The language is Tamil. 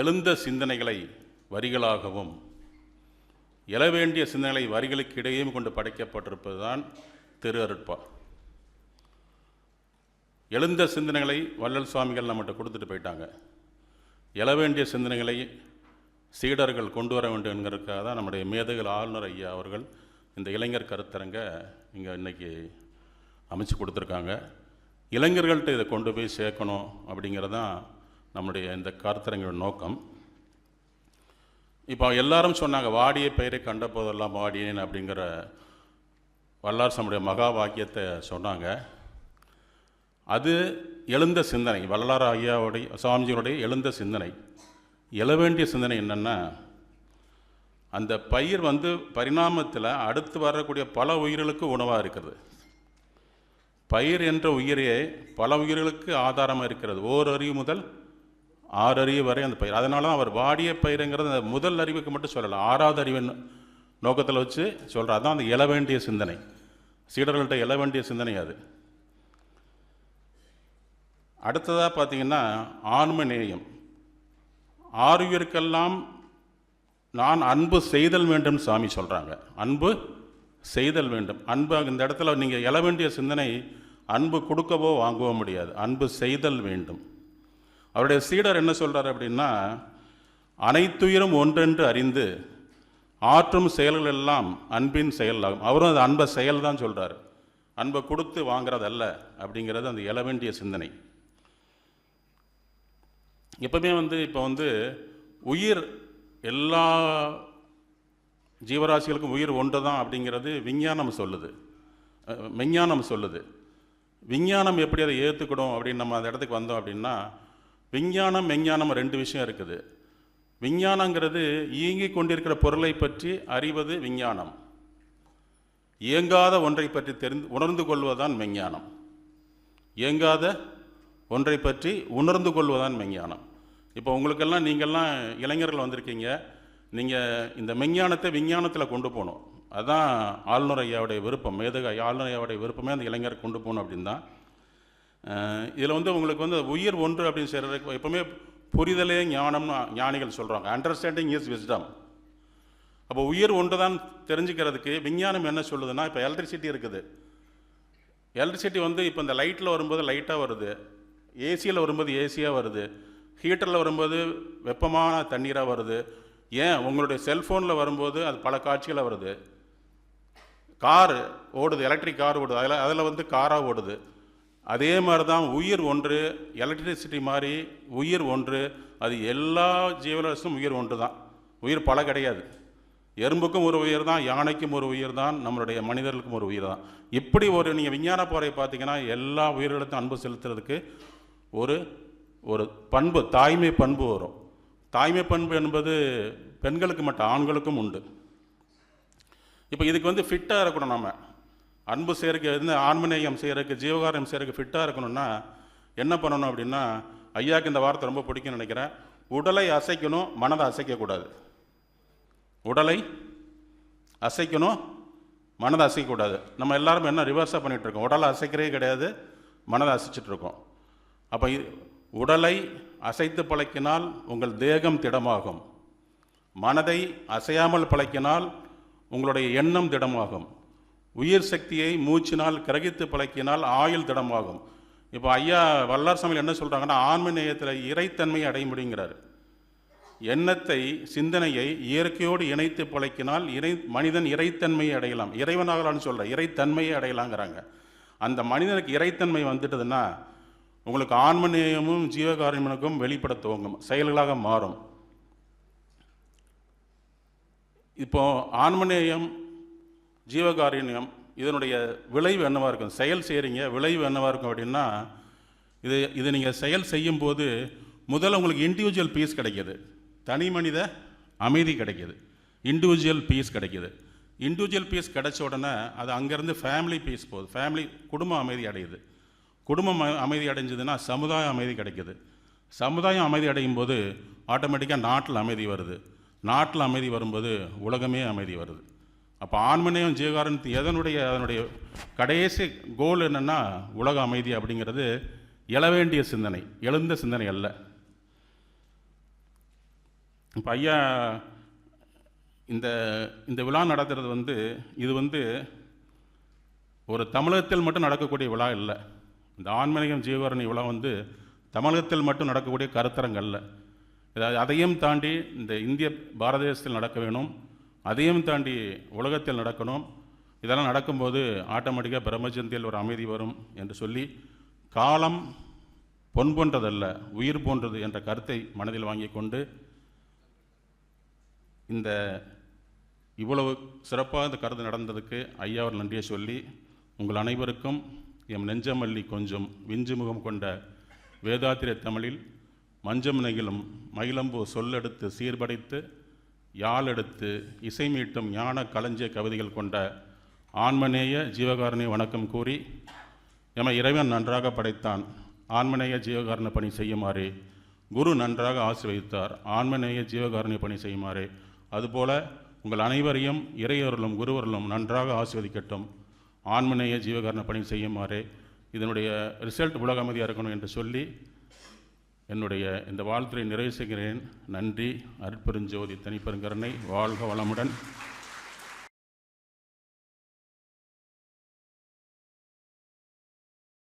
எழுந்த சிந்தனைகளை வரிகளாகவும் எழவேண்டிய சிந்தனைகளை வரிகளுக்கு இடையேயும் கொண்டு படைக்கப்பட்டிருப்பது தான் திரு அருட்பா. எழுந்த சிந்தனைகளை வள்ளல் சுவாமிகள் நம்மகிட்ட கொடுத்துட்டு போயிட்டாங்க. எழவேண்டிய சிந்தனைகளை சீடர்கள் கொண்டு வர வேண்டும் என்கிறதுக்காக தான் நம்முடைய மேதைகள் ஆளுநர் ஐயா அவர்கள் இந்த இளைஞர் கருத்தரங்க இங்கே இன்னைக்கு அமைச்சு கொடுத்துருக்காங்க. இளைஞர்கள்ட்ட இதை கொண்டு போய் சேர்க்கணும் அப்படிங்கிறது தான் நம்முடைய இந்த கருத்தரங்கோட நோக்கம். இப்போ எல்லாரும் சொன்னாங்க வாடிய பெயரை கண்ட போதெல்லாம் வாடியேன் அப்படிங்கிற வல்லார் சம்முடைய மகா வாக்கியத்தை சொன்னாங்க. அது எழுந்த சிந்தனை வல்லார் ஐயாவுடைய சுவாமிஜியோடைய எழுந்த சிந்தனை. எழ வேண்டிய சிந்தனை என்னென்னா அந்த பயிர் வந்து பரிணாமத்தில் அடுத்து வரக்கூடிய பல உயிர்களுக்கு உணவாக இருக்குது பயிர் என்ற உயிரே பல உயிர்களுக்கு ஆதாரமாக இருக்கிறது. ஓர் அறிவு முதல் ஆறு அறிவு வரை அந்த பயிர். அதனால தான் அவர் வாடிய பயிருங்கிறது அந்த முதல் அறிவுக்கு மட்டும் சொல்லலை ஆறாவது அறிவின் நோக்கத்தில் வச்சு சொல்கிறார் அதான் அந்த எழ வேண்டிய சிந்தனை. சீடர்கள்ட்ட எழ வேண்டிய சிந்தனை அது. அடுத்ததாக பார்த்தீங்கன்னா ஆன்ம நேயம். ஆறுயிர்க்கெல்லாம் நான் அன்பு செய்தல் வேண்டும் சாமி சொல்கிறாங்க அன்பு செய்தல் வேண்டும். அன்பு இந்த இடத்துல நீங்கள் எழ வேண்டிய சிந்தனை அன்பு கொடுக்கவோ வாங்கவோ முடியாது. அன்பு செய்தல் வேண்டும். அவருடைய சீடர் என்ன சொல்கிறார் அப்படின்னா அனைத்துயிரும் ஒன்றென்று அறிந்து ஆற்றும் செயல்கள் எல்லாம் அன்பின் செயலாகும். அவரும் அது அன்பை செயல் தான் சொல்கிறார் அன்பை கொடுத்து வாங்குறதல்ல அப்படிங்கிறது அந்த எழ வேண்டிய சிந்தனை. எப்பவுமே வந்து இப்போ வந்து உயிர் எல்லா ஜீவராசிகளுக்கும் உயிர் ஒன்று தான் அப்படிங்கிறது விஞ்ஞானம் சொல்லுது. விஞ்ஞானம் சொல்லுது. விஞ்ஞானம் எப்படி அதை ஏற்றுக்கணும் அப்படின்னு நம்ம அந்த இடத்துக்கு வந்தோம் அப்படின்னா விஞ்ஞானம் மெஞ்ஞானம் ரெண்டு விஷயம் இருக்குது. விஞ்ஞானங்கிறது இயங்கி கொண்டிருக்கிற பொருளை பற்றி அறிவது விஞ்ஞானம். இயங்காத ஒன்றை பற்றி தெரிந்து உணர்ந்து கொள்வதுதான் மெஞ்ஞானம். இயங்காத ஒன்றை பற்றி உணர்ந்து கொள்வதுதான் மெஞ்ஞானம். இப்போ உங்களுக்கெல்லாம் நீங்கள்லாம் இளைஞர்கள் வந்திருக்கீங்க. நீங்கள் இந்த மெஞ்ஞானத்தை விஞ்ஞானத்தில் கொண்டு போகணும். அதுதான் ஆளுநர் ஐயாவுடைய விருப்பம். மேதக ஆளுநர் ஐயாவுடைய விருப்பமே அந்த இளைஞர் கொண்டு போகணும் அப்படின்னு தான் இதில் வந்து உங்களுக்கு வந்து உயிர் ஒன்று அப்படின்னு செய்கிறதுக்கு எப்பவுமே புரிதலே ஞானம்னு ஞானிகள் சொல்கிறாங்க அண்டர்ஸ்டாண்டிங் இஸ் விஸ்டம் அப்போ உயிர் ஒன்று தான் தெரிஞ்சுக்கிறதுக்கு விஞ்ஞானம் என்ன சொல்லுதுன்னா இப்போ எலக்ட்ரிசிட்டி இருக்குது. எலக்ட்ரிசிட்டி வந்து இப்போ இந்த லைட்டில் வரும்போது லைட்டாக வருது. ஏசியில் வரும்போது ஏசியாக வருது. ஹீட்டரில் வரும்போது வெப்பமான தண்ணீராக வருது. ஏன் உங்களுடைய செல்ஃபோனில் வரும்போது அது பல காட்சிகளாக வருது. கார் ஓடுது எலக்ட்ரிக் கார் ஓடுது அதில் அதில் வந்து காராக ஓடுது. அதே மாதிரி தான் உயிர் ஒன்று எலக்ட்ரிசிட்டி மாதிரி உயிர் ஒன்று அது எல்லா ஜீவராசும் உயிர் ஒன்று தான் உயிர் பல கிடையாது. எறும்புக்கும் ஒரு உயிர் தான் யானைக்கும் ஒரு உயிர் தான் நம்மளுடைய மனிதர்களுக்கும் ஒரு உயிர் தான் இப்படி ஒரு நீங்கள் விஞ்ஞான போரை பார்த்தீங்கன்னா எல்லா உயிர்களுக்கும் அன்பு செலுத்துறதுக்கு ஒரு ஒரு பண்பு தாய்மை பண்பு வரும். தாய்மை பண்பு என்பது பெண்களுக்கு மட்டும் ஆண்களுக்கும் உண்டு. இப்போ இதுக்கு வந்து ஃபிட்டாக இருக்கணும் நம்ம அன்பு செய்கிறக்கு இந்த ஆன்மநேயம் செய்கிறதுக்கு ஜீவகாரம் செய்கிறதுக்கு ஃபிட்டாக இருக்கணும்னா என்ன பண்ணணும் அப்படின்னா ஐயாக்கு இந்த வார்த்தை ரொம்ப பிடிக்கும்னு நினைக்கிறேன். உடலை அசைக்கணும் மனதை அசைக்கக்கூடாது. உடலை அசைக்கணும் மனதை அசைக்கக்கூடாது. நம்ம எல்லாரும் என்ன ரிவர்ஸாக பண்ணிகிட்டு இருக்கோம். உடலை அசைக்கிறதே கிடையாது மனதை அசைச்சிட்ருக்கோம் அப்போ உடலை அசைத்து பழக்கினால் உங்கள் தேகம் திடமாகும். மனதை அசையாமல் பழக்கினால் உங்களுடைய எண்ணம் திடமாகும். உயிர் சக்தியை மூச்சினால் கிரகித்து பழக்கினால் ஆயுள் திடமாகும். இப்போ ஐயா வல்லார் சமையல் என்ன சொல்கிறாங்கன்னா ஆன்ம நேயத்தில் இறைத்தன்மையை அடைய முடியுங்கிறார். எண்ணத்தை சிந்தனையை இயற்கையோடு இணைத்து பழக்கினால் இறை மனிதன் இறைத்தன்மையை அடையலாம். இறைவனாகலான்னு சொல்கிற இறைத்தன்மையை அடையலாங்கிறாங்க. அந்த மனிதனுக்கு இறைத்தன்மை வந்துட்டதுன்னா உங்களுக்கு ஆன்மநேயமும் ஜீவகாரியமனுக்கும் வெளிப்பட துவங்கும். செயல்களாக மாறும். இப்போ ஆன்மநேயம் ஜீவகாரண்யம் இதனுடைய விளைவு என்னவாக இருக்கும்? செயல் செய்கிறீங்க விளைவு என்னவாக இருக்கும் அப்படின்னா இது இது நீங்கள் செயல் செய்யும்போது முதல்ல உங்களுக்கு இண்டிவிஜுவல் பீஸ் கிடைக்கிது. தனி மனித அமைதி கிடைக்கிது. இண்டிவிஜுவல் பீஸ் கிடைக்கிது. இண்டிவிஜுவல் பீஸ் கிடைச்ச உடனே அது அங்கேருந்து ஃபேமிலி பீஸ் போகுது. ஃபேமிலி குடும்ப அமைதி அடையுது. குடும்பம் அமைதி அடைஞ்சதுன்னா சமுதாயம் அமைதி கிடைக்குது. சமுதாயம் அமைதி அடையும் போது ஆட்டோமேட்டிக்காக நாட்டில் அமைதி வருது. நாட்டில் அமைதி வரும்போது உலகமே அமைதி வருது. அப்போ ஆண்மனையும் ஜீவகாரணத்து எதனுடைய அதனுடைய கடைசி கோல் என்னென்னா உலக அமைதி அப்படிங்கிறது எழவேண்டிய சிந்தனை எழுந்த சிந்தனை அல்ல. இப்போ ஐயா இந்த இந்த விழா நடத்துறது வந்து இது வந்து ஒரு தமிழகத்தில் மட்டும் நடக்கக்கூடிய விழா இல்லை. இந்த ஆன்மீகம் ஜீவகரணி விழா வந்து தமிழகத்தில் மட்டும் நடக்கக்கூடிய கருத்தரங்கள்ல இதாவது அதையும் தாண்டி இந்த இந்திய பாரத தேசத்தில் நடக்க வேணும் அதையும் தாண்டி உலகத்தில் நடக்கணும். இதெல்லாம் நடக்கும்போது ஆட்டோமேட்டிக்காக பிரம்மச்சந்தியில் ஒரு அமைதி வரும் என்று சொல்லி காலம் பொன் போன்றதல்ல உயிர் போன்றது என்ற கருத்தை மனதில் வாங்கி கொண்டு இந்த இவ்வளவு சிறப்பாக இந்த கருத்து நடந்ததுக்கு ஐயா அவர் நன்றியை சொல்லி உங்கள் அனைவருக்கும் எம் நெஞ்சமல்லி கொஞ்சம் விஞ்சு முகம் கொண்ட வேதாத்திர தமிழில் மஞ்சம் நெகிலும் மயிலம்பூ சொல்லெடுத்து சீர்படைத்து யாழெடுத்து இசை மீட்டும் ஞான களஞ்சிய கவிதைகள் கொண்ட ஆன்மநேய ஜீவகாரணி வணக்கம் கூறி எம இறைவன் நன்றாக படைத்தான். ஆன்மநேய ஜீவகாரண பணி செய்யுமாறு. குரு நன்றாக ஆசிர்வதித்தார். ஆன்மநேய ஜீவகாரணி பணி செய்யுமாறு. அதுபோல உங்கள் அனைவரையும் இறையருளும் குருவருளும் நன்றாக ஆசிர்வதிக்கட்டும். ஆன்மநேய ஜீவகாரண பணி செய்யுமாறு இதனுடைய ரிசல்ட் உலக அமைதியாக இருக்கணும் என்று சொல்லி என்னுடைய இந்த வாழ்த்துறை நிறைவு செய்கிறேன். நன்றி. அருட்பெருஞ்சோதி தனிப்பெருங்கருணை. வாழ்க வளமுடன்.